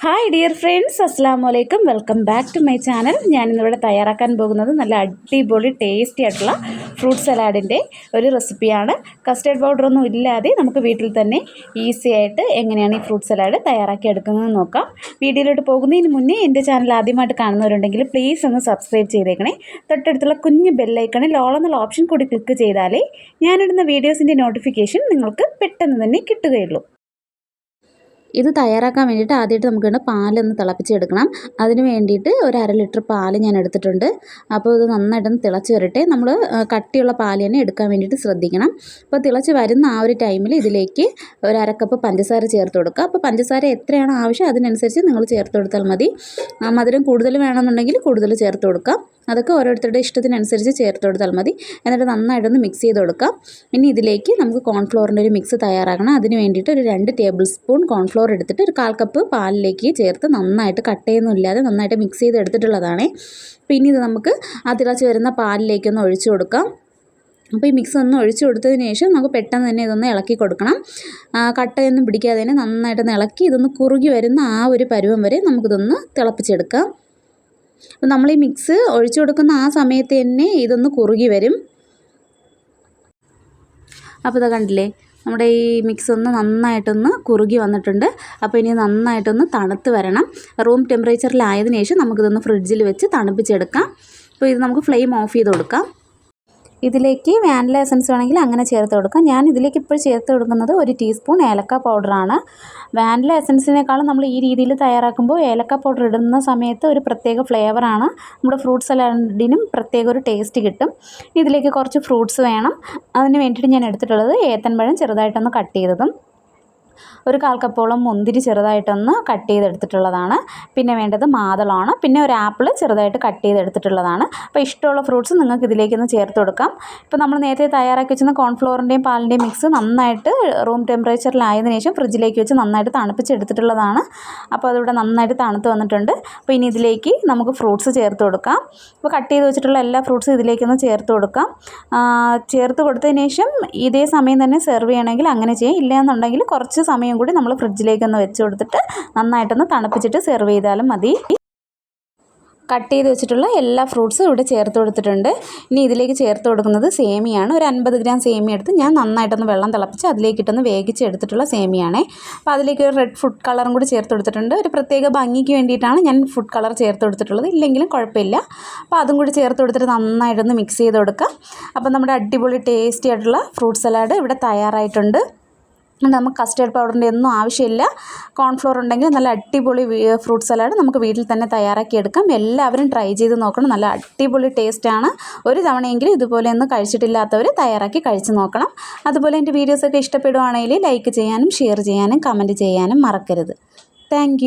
Hi dear friends അസ്സാം വലൈക്കും welcome back to my channel ഞാനിന്നിവിടെ തയ്യാറാക്കാൻ പോകുന്നത് നല്ല അടിപൊളി ടേസ്റ്റി ആയിട്ടുള്ള ഫ്രൂട്ട് സലാഡിന്റെ ഒരു റെസിപ്പിയാണ് കസ്റ്റേർഡ് പൗഡറൊന്നും ഇല്ലാതെ നമുക്ക് വീട്ടിൽ തന്നെ ഈസി ആയിട്ട് എങ്ങനെയാണ് ഈ ഫ്രൂട്ട് സലാഡ് തയ്യാറാക്കി എടുക്കുന്നതെന്ന് നോക്കാം. വീഡിയോയിലോട്ട് പോകുന്നതിന് മുന്നേ എന്റെ ചാനൽ ആദ്യമായിട്ട് കാണുന്നവരുണ്ടെങ്കിൽ പ്ലീസ് ഒന്ന് സബ്സ്ക്രൈബ് ചെയ്തേക്കണേ. തൊട്ടടുത്തുള്ള കുഞ്ഞ് ബെല്ലൈക്കണിൽ എന്നുള്ള ഓപ്ഷൻ കൂടി ക്ലിക്ക് ചെയ്താലേ ഞാനിടുന്ന വീഡിയോസിന്റെ നോട്ടിഫിക്കേഷൻ നിങ്ങൾക്ക് പെട്ടെന്ന് തന്നെ കിട്ടുകയുള്ളൂ. ഇത് തയ്യാറാക്കാൻ വേണ്ടിയിട്ട് ആദ്യമായിട്ട് നമുക്ക് വേണ്ട പാലൊന്ന് തിളപ്പിച്ചെടുക്കണം. അതിന് വേണ്ടിയിട്ട് ഒരു അര ലിറ്റർ പാൽ ഞാൻ എടുത്തിട്ടുണ്ട്. അപ്പോൾ ഇത് നന്നായിട്ടൊന്ന് തിളച്ച് വരട്ടെ. നമ്മൾ കട്ടിയുള്ള പാൽ തന്നെ എടുക്കാൻ വേണ്ടിയിട്ട് ശ്രദ്ധിക്കണം. അപ്പോൾ തിളച്ച് വരുന്ന ആ ഒരു ടൈമിൽ ഇതിലേക്ക് ഒരു അരക്കപ്പ് പഞ്ചസാര ചേർത്ത് കൊടുക്കുക. അപ്പോൾ പഞ്ചസാര എത്രയാണ് ആവശ്യം അതിനനുസരിച്ച് നിങ്ങൾ ചേർത്ത് കൊടുത്താൽ മതി. മധുരം കൂടുതൽ വേണമെന്നുണ്ടെങ്കിൽ കൂടുതൽ ചേർത്ത് കൊടുക്കാം അതൊക്കെ ഓരോരുത്തരുടെ ഇഷ്ടത്തിനനുസരിച്ച് ചേർത്ത് കൊടുത്താൽ മതി. എന്നിട്ട് നന്നായിട്ടൊന്ന് മിക്സ് ചെയ്ത് കൊടുക്കാം ഇനി ഇതിലേക്ക് നമുക്ക് കോൺഫ്ലോറിന്റെ ഒരു മിക്സ് തയ്യാറാക്കണം. അതിന് വേണ്ടിയിട്ട് ഒരു രണ്ട് ടേബിൾ സ്പൂൺ കോൺഫ്ലോർ എടുത്തിട്ട് ഒരു കാൽ കപ്പ് പാലിലേക്ക് ചേർത്ത് നന്നായിട്ട് കട്ടയൊന്നും ഇല്ലാതെ നന്നായിട്ട് മിക്സ് ചെയ്ത് എടുത്തിട്ടുള്ളതാണ് പിന്നെ ഇത് നമുക്ക് ആ വരുന്ന പാലിലേക്കൊന്ന് ഒഴിച്ചു കൊടുക്കാം. അപ്പോൾ ഈ മിക്സ് ഒന്ന് ഒഴിച്ചു കൊടുത്തതിന് ശേഷം നമുക്ക് പെട്ടെന്ന് തന്നെ ഇതൊന്ന് ഇളക്കി കൊടുക്കണം. കട്ടയൊന്നും പിടിക്കാതെ തന്നെ നന്നായിട്ടൊന്ന് ഇളക്കി ഇതൊന്ന് കുറുകി വരുന്ന ആ ഒരു പരുവം വരെ നമുക്കിതൊന്ന് തിളപ്പിച്ചെടുക്കാം. അപ്പോൾ നമ്മൾ ഈ മിക്സ് ഒഴിച്ചു കൊടുക്കുന്ന ആ സമയത്ത് തന്നെ ഇതൊന്ന് കുറുകി വരും. അപ്പോൾ ഇതാ കണ്ടില്ലേ? നമ്മുടെ ഈ മിക്സ് ഒന്ന് നന്നായിട്ടൊന്ന് കുറുകി വന്നിട്ടുണ്ട്. അപ്പോൾ ഇനി നന്നായിട്ടൊന്ന് തണുത്ത് വരണം. റൂം ടെമ്പറേച്ചറിലായതിനു ശേഷം നമുക്കിതൊന്ന് ഫ്രിഡ്ജിൽ വെച്ച് തണുപ്പിച്ചെടുക്കാം. അപ്പോൾ ഇത് നമുക്ക് ഫ്ലെയിം ഓഫ് ചെയ്ത് കൊടുക്കാം. ഇതിലേക്ക് വാനില എസൻസ് വേണമെങ്കിൽ അങ്ങനെ ചേർത്ത് കൊടുക്കാം. ഞാൻ ഇതിലേക്ക് ഇപ്പോൾ ചേർത്ത് കൊടുക്കുന്നത് ഒരു ടീസ്പൂൺ ഏലക്ക പൗഡറാണ് വാനില എസൻസിനേക്കാളും നമ്മൾ ഈ രീതിയിൽ തയ്യാറാക്കുമ്പോൾ ഏലക്ക പൗഡർ ഇടുന്ന സമയത്ത് ഒരു പ്രത്യേക ഫ്ലേവറാണ് നമ്മുടെ ഫ്രൂട്ട് സലാഡിനും പ്രത്യേക ഒരു ടേസ്റ്റ് കിട്ടും. ഇതിലേക്ക് കുറച്ച് ഫ്രൂട്ട്സ് വേണം. അതിന് വേണ്ടിയിട്ട് ഞാൻ എടുത്തിട്ടുള്ളത് ഏത്തൻപഴം ചെറുതായിട്ടൊന്ന് കട്ട് ചെയ്തതും ഒരു കാൽ കപ്പോളം മുന്തിരി ചെറുതായിട്ടൊന്ന് കട്ട് ചെയ്തെടുത്തിട്ടുള്ളതാണ്. പിന്നെ വേണ്ടത് മാതളമാണ് പിന്നെ ഒരു ആപ്പിൾ ചെറുതായിട്ട് കട്ട് ചെയ്തെടുത്തിട്ടുള്ളതാണ്. അപ്പോൾ ഇഷ്ടമുള്ള ഫ്രൂട്ട്സ് നിങ്ങൾക്ക് ഇതിലേക്കൊന്ന് ചേർത്ത് കൊടുക്കാം. ഇപ്പോൾ നമ്മൾ നേരത്തെ തയ്യാറാക്കി വെച്ചിരുന്ന കോൺഫ്ലോറിന്റെയും പാലിന്റെയും മിക്സ് നന്നായിട്ട് റൂം ടെമ്പറേച്ചറിലായതിനു ശേഷം ഫ്രിഡ്ജിലേക്ക് വെച്ച് നന്നായിട്ട് തണുപ്പിച്ചെടുത്തിട്ടുള്ളതാണ്. അപ്പോൾ അതിവിടെ നന്നായിട്ട് തണുത്ത് വന്നിട്ടുണ്ട്. അപ്പോൾ ഇനി ഇതിലേക്ക് നമുക്ക് ഫ്രൂട്ട്സ് ചേർത്ത് കൊടുക്കാം. അപ്പോൾ കട്ട് ചെയ്ത് വെച്ചിട്ടുള്ള എല്ലാ ഫ്രൂട്ട്സും ഇതിലേക്കൊന്ന് ചേർത്ത് കൊടുക്കാം. ചേർത്ത് കൊടുത്തതിന് ശേഷം ഇതേ സമയം തന്നെ സെർവ് ചെയ്യണമെങ്കിൽ അങ്ങനെ ചെയ്യാം. ഇല്ലയെന്നുണ്ടെങ്കിൽ കുറച്ച് സമയം കൂടി നമ്മൾ ഫ്രിഡ്ജിലേക്കൊന്ന് വെച്ച് കൊടുത്തിട്ട് നന്നായിട്ടൊന്ന് തണുപ്പിച്ചിട്ട് സെർവ് ചെയ്താലും മതി. കട്ട് ചെയ്ത് വെച്ചിട്ടുള്ള എല്ലാ ഫ്രൂട്ട്സും ഇവിടെ ചേർത്ത് കൊടുത്തിട്ടുണ്ട്. ഇനി ഇതിലേക്ക് ചേർത്ത് കൊടുക്കുന്നത് സേമിയാണ്. ഒരു അൻപത് ഗ്രാം സേമിയ എടുത്ത് ഞാൻ നന്നായിട്ടൊന്ന് വെള്ളം തിളപ്പിച്ച് അതിലേക്കിട്ടൊന്ന് എടുത്തിട്ടുള്ള സേമിയാണേ. അപ്പോൾ അതിലേക്ക് ഒരു റെഡ് ഫുഡ് കളറും കൂടി ചേർത്ത് കൊടുത്തിട്ടുണ്ട്. ഒരു പ്രത്യേക ഭംഗിക്ക് വേണ്ടിയിട്ടാണ് ഞാൻ ഫുഡ് കളർ ചേർത്ത് കൊടുത്തിട്ടുള്ളത്. ഇല്ലെങ്കിലും കുഴപ്പമില്ല. അപ്പോൾ അതും കൂടി ചേർത്ത് കൊടുത്തിട്ട് നന്നായിട്ടൊന്ന് മിക്സ് ചെയ്ത് കൊടുക്കാം. അപ്പോൾ നമ്മുടെ അടിപൊളി ടേസ്റ്റി ആയിട്ടുള്ള ഫ്രൂട്ട് സലാഡ് ഇവിടെ തയ്യാറായിട്ടുണ്ട്. നമുക്ക് കസ്റ്റേർഡ് പൗഡറിന്റെ ഒന്നും ആവശ്യമില്ല. കോൺഫ്ലോർ ഉണ്ടെങ്കിൽ നല്ല അടിപൊളി ഫ്രൂട്ട് സലാഡ് നമുക്ക് വീട്ടിൽ തന്നെ തയ്യാറാക്കി എടുക്കാം. എല്ലാവരും ട്രൈ ചെയ്ത് നോക്കണം. നല്ല അടിപൊളി ടേസ്റ്റാണ് ഒരു തവണയെങ്കിലും ഇതുപോലെ ഒന്ന് കഴിച്ചിട്ടില്ലാത്തവർ തയ്യാറാക്കി കഴിച്ച് നോക്കണം. അതുപോലെ എന്റെ വീഡിയോസൊക്കെ ഇഷ്ടപ്പെടുവാണെങ്കിൽ ലൈക്ക് ചെയ്യാനും ഷെയർ ചെയ്യാനും കമന്റ് ചെയ്യാനും മറക്കരുത്. താങ്ക്